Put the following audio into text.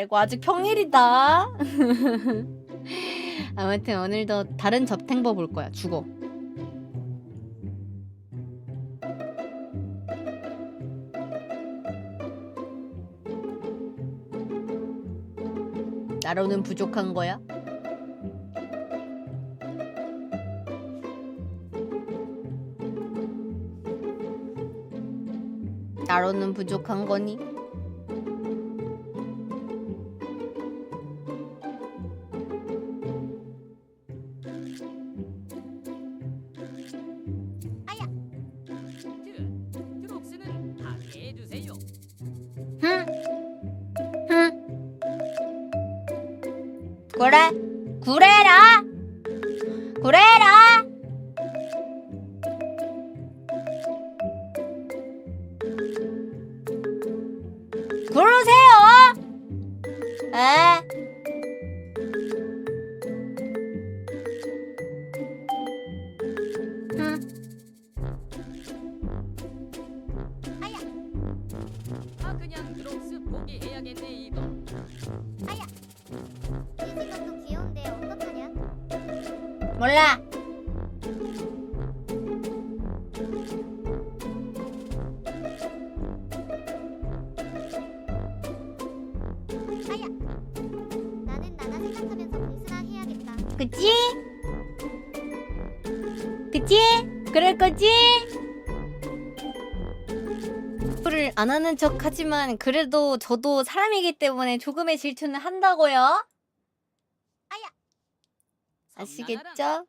아이고 아직 평일이다. 아무튼 오늘도 다른 접탱버 볼 거야. 죽어. 나로는 부족한 거야? 나로는 부족한 거니? 그래. 그래라. 그래라. 그러세요. 에. 흠. 아 그냥 드록스 포기해야겠네 이거. 이생 몰라. 나는 나나 생각하면서 공수나 해야겠다. 그치? 그치? 그럴 거지? 를안 하는 척 하지만 그래도 저도 사람이기 때문에 조금의 질투는 한다고요? 아 시겠죠?